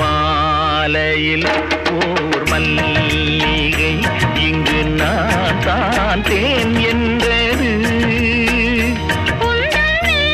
மலையில் ஓர் மல்ல